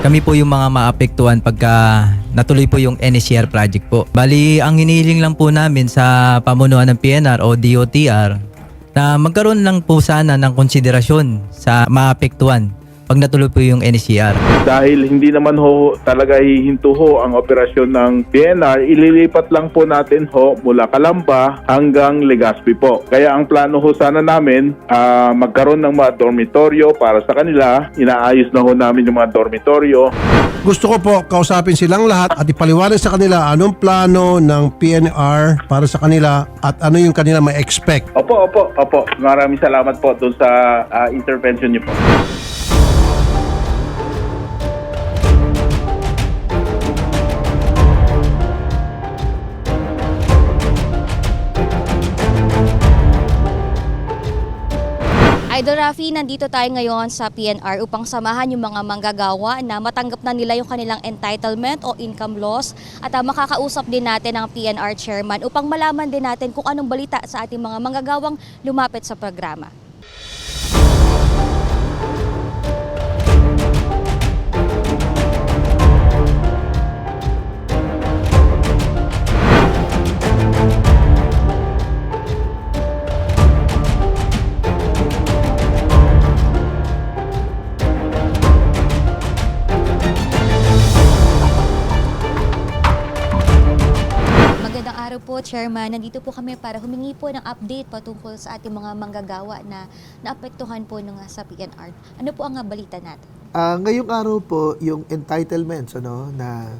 Kami po yung mga maapektuhan pagka natuloy po yung NSCR project po. Bali, ang hinihiling lang po namin sa pamunuan ng PNR o DOTR na magkaroon lang po sana ng konsiderasyon sa maapektuhan pag natuloy po yung NSCR. Dahil hindi naman ho talaga hihinto ho ang operasyon ng PNR, ililipat lang po natin ho mula Kalamba hanggang Legazpi po. Kaya ang plano ho sana namin, ah, magkaroon ng mga dormitoryo para sa kanila. Inaayos na ho namin yung mga dormitoryo. Gusto ko po kausapin silang lahat at ipaliwanag sa kanila anong plano ng PNR para sa kanila at ano yung kanila may expect. Opo, opo, opo. Maraming salamat po doon sa ah, intervention niyo po. Idol Rafi, nandito tayo ngayon sa PNR upang samahan yung mga manggagawa na matanggap na nila yung kanilang entitlement o income loss at ah, makakausap din natin ang PNR chairman upang malaman din natin kung anong balita sa ating mga manggagawang lumapit sa programa. Po, Chairman. Nandito po kami para humingi po ng update patungkol sa ating mga manggagawa na naapektuhan po nung sa PNR. Ano po ang balita natin? Ah, ngayong araw po, yung entitlements ano na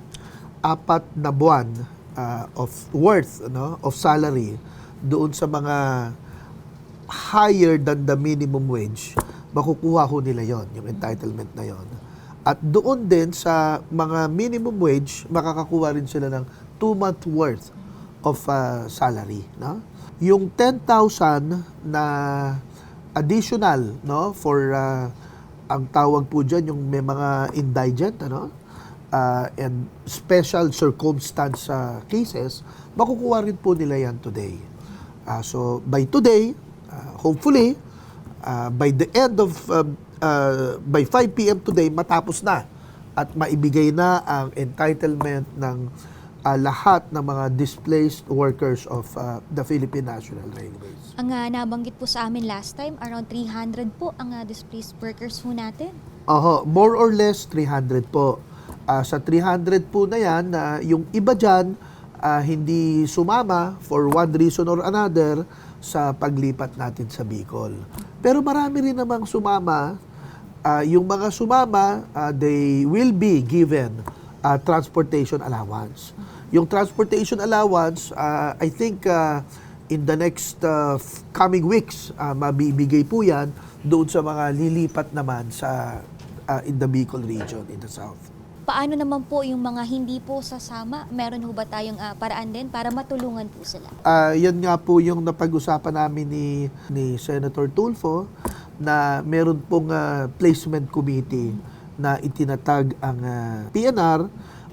apat na buwan ah, of worth ano of salary doon sa mga higher than the minimum wage, makukuha ho nila yon yung entitlement na yon. At doon din sa mga minimum wage, makakakuha rin sila ng two month worth of ah, salary, no? Yung 10,000 na additional, no, for ah, ang tawag po dyan, yung may mga indigent, ano, ah, and special circumstance ah, cases, makukuha rin po nila yan today. Ah, so, by today, ah, hopefully, ah, by the end of, um, ah, by 5 p.m. today, matapos na at maibigay na ang entitlement ng ah, lahat ng mga displaced workers of ah, the Philippine National Railways. Ang ah, nabanggit po sa amin last time, around 300 po ang ah, displaced workers po natin. Oho, more or less 300 po. Ah, sa 300 po na yan, ah, yung iba dyan ah, hindi sumama for one reason or another sa paglipat natin sa Bicol. Pero marami rin namang sumama. Ah, yung mga sumama, ah, they will be given ah, transportation allowance. Yung transportation allowance, ah, I think ah, in the next uh, coming weeks, uh, mabibigay po yan doon sa mga lilipat naman sa uh, in the Bicol region in the south. Paano naman po yung mga hindi po sasama? Meron ho ba tayong ah, paraan din para matulungan po sila? Uh, yan nga po yung napag-usapan namin ni, ni Senator Tulfo na meron pong uh, placement committee na itinatag ang uh, PNR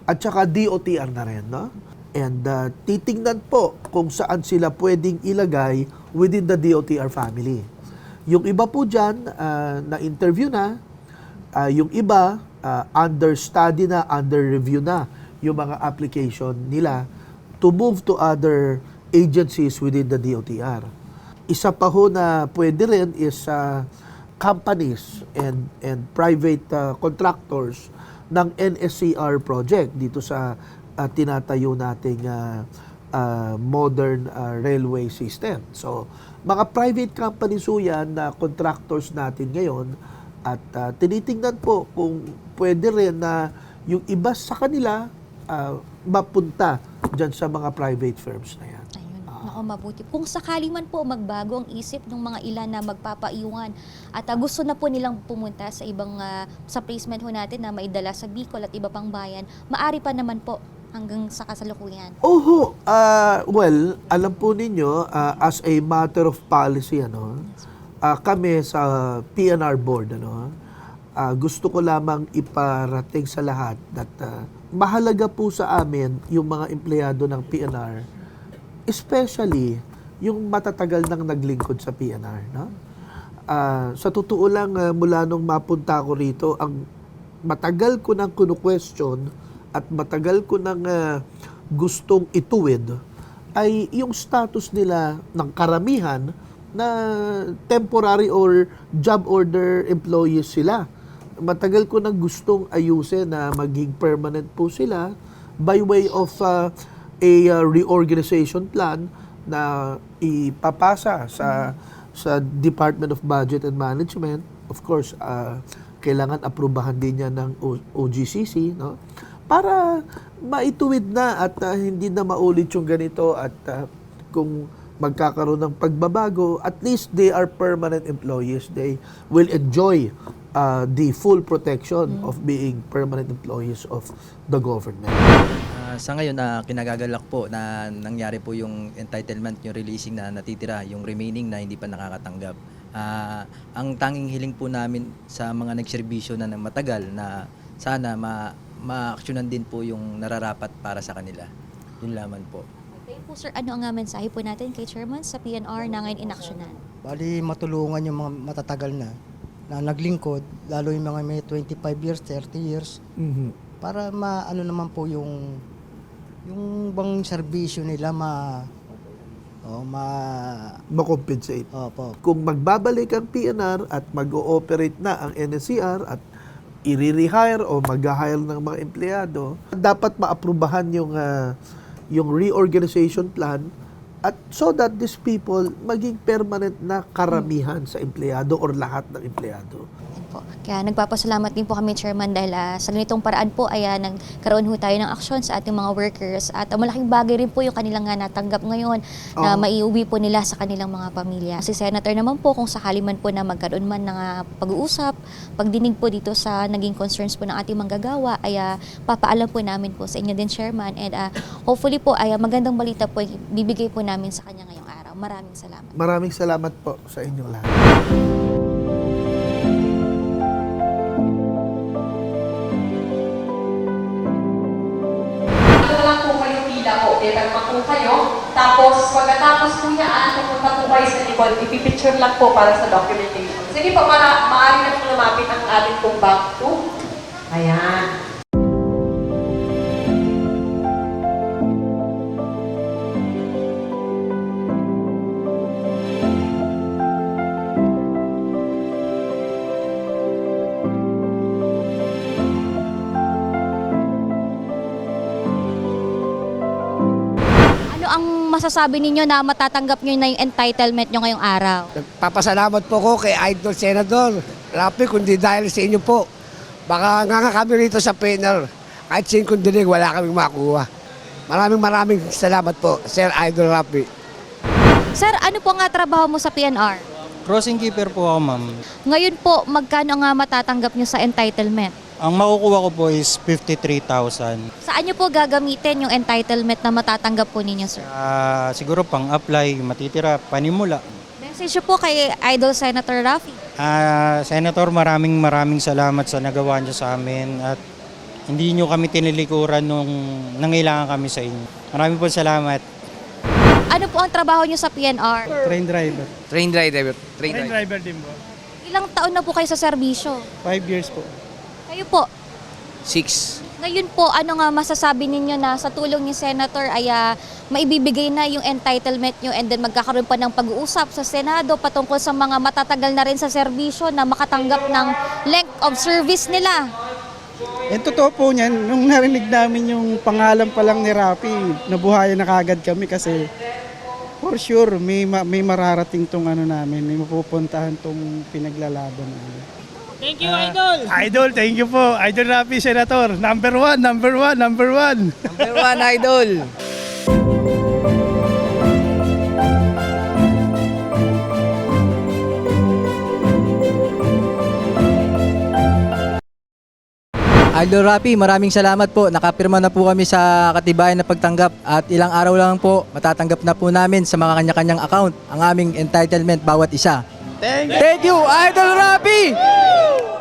at saka DOTR na rin. No? And uh, titingnan po kung saan sila pwedeng ilagay within the DOTR family. Yung iba po dyan, uh, na-interview na, Ah, yung iba, ah, under study na, under review na yung mga application nila to move to other agencies within the DOTR. Isa pa ho na pwede rin is ah, companies and and private ah, contractors ng NSCR project dito sa ah, tinatayo nating ah, ah, modern ah, railway system. So, mga private companies ho yan na contractors natin ngayon at ah, tinitingnan po kung pwede rin na yung iba sa kanila ah, mapunta dyan sa mga private firms na yan. Nako mabuti. Kung sakali man po magbago ang isip ng mga ilan na magpapaiwan at ah, gusto na po nilang pumunta sa ibang ah, sa placement ho natin na maidala sa Bicol at iba pang bayan, maari pa naman po hanggang sa kasalukuyan. Oho, ah, well, alam po ninyo, ah, as a matter of policy, ano, ah, kami sa PNR board, ano, ah, gusto ko lamang iparating sa lahat that ah, mahalaga po sa amin yung mga empleyado ng PNR, especially yung matatagal nang naglingkod sa PNR, no? Ah, sa totoo lang, ah, mula nung mapunta ako rito, ang matagal ko nang kunu-question at matagal ko nang ah, gustong ituwid ay yung status nila ng karamihan na temporary or job order employees sila. Matagal ko nang gustong ayusin na maging permanent po sila by way of ah, a ah, reorganization plan na ipapasa sa sa Department of Budget and Management. Of course, ah, kailangan aprubahan din yan ng O- OGCC, no? Para maituwid na at ah, hindi na maulit yung ganito at ah, kung magkakaroon ng pagbabago, at least they are permanent employees. They will enjoy uh, the full protection of being permanent employees of the government. Ah, sa ngayon na kinagagalak po na nangyari po yung entitlement, yung releasing na natitira, yung remaining na hindi pa nakakatanggap. Ah, ang tanging hiling po namin sa mga nagserbisyo na matagal na sana ma ma-actionan din po yung nararapat para sa kanila. Yun lamang po. Okay po sir, ano ang uh, mensahe po natin kay Chairman sa PNR na ngayon inaksyonan? Bali matulungan yung mga matatagal na na naglingkod, lalo yung mga may 25 years, 30 years, para maano naman po yung yung bang serbisyo nila ma oh, ma Makompensate. opo. kung magbabalik ang PNR at mag-ooperate na ang NSCR at i-rehire o mag-hire ng mga empleyado, dapat maaprubahan yung ah, yung reorganization plan at so that these people maging permanent na karamihan sa empleyado or lahat ng empleyado. Po. Kaya nagpapasalamat din po kami, Chairman, dahil ah, sa ganitong paraan po ay ah, nagkaroon ho tayo ng aksyon sa ating mga workers at ah, malaking bagay rin po yung kanilang nga natanggap ngayon na Oo. maiuwi po nila sa kanilang mga pamilya. Si Senator naman po, kung sakali man po na magkaroon man ng ah, pag-uusap, pagdinig po dito sa naging concerns po ng ating manggagawa, ay ah, papaalam po namin po sa inyo din, Chairman. And ah, hopefully po ay ah, magandang balita po ay bibigay po namin sa kanya ngayong araw. Maraming salamat. Maraming salamat po sa inyong lahat. Kayo. Tapos, pagkatapos po yan, pupunta po kayo sa likod. Ipipicture lang po para sa documentation. Sige po, para maaari na po lumapit ang ating pong back to. Ayan. Ano ang masasabi ninyo na matatanggap nyo na yung entitlement nyo ngayong araw? Nagpapasalamat po ko kay Idol Senador Rapi, kundi dahil sa inyo po. Baka nga nga kami rito sa panel, kahit sin kundinig, wala kaming makuha. Maraming maraming salamat po, Sir Idol Rapi. Sir, ano po nga trabaho mo sa PNR? Crossing keeper po ako, ma'am. Ngayon po, magkano nga matatanggap nyo sa entitlement? Ang makukuha ko po is 53,000. Saan nyo po gagamitin yung entitlement na matatanggap po ninyo, sir? Ah, siguro pang apply, matitira, panimula. Message nyo po kay Idol Senator Rafi. Ah, Senator, maraming maraming salamat sa nagawa niyo sa amin at hindi niyo kami tinilikuran nung nangailangan kami sa inyo. Maraming po salamat. Ano po ang trabaho nyo sa PNR? Train driver. Train driver. Train driver. driver din po. Ilang taon na po kayo sa serbisyo? Five years po. Kayo po, Six. ngayon po, ano nga masasabi ninyo na sa tulong ni Senator ay ah, maibibigay na yung entitlement nyo and then magkakaroon pa ng pag-uusap sa Senado patungkol sa mga matatagal na rin sa serbisyo na makatanggap ng length of service nila? Yan totoo po niyan, nung narinig namin yung pangalan pa lang ni Rafi, nabuhayan na kagad kami kasi for sure may ma- may mararating tong ano namin, may mapupuntahan tong pinaglalaban namin. Idol, thank you po. Idol Rapi, Senator. Number one, number one, number one. Number one, Idol. Idol Rapi, maraming salamat po. Nakapirma na po kami sa katibayan na pagtanggap at ilang araw lang po matatanggap na po namin sa mga kanya-kanyang account ang aming entitlement bawat isa. Thank you, Thank you, Idol Rabi! Woo!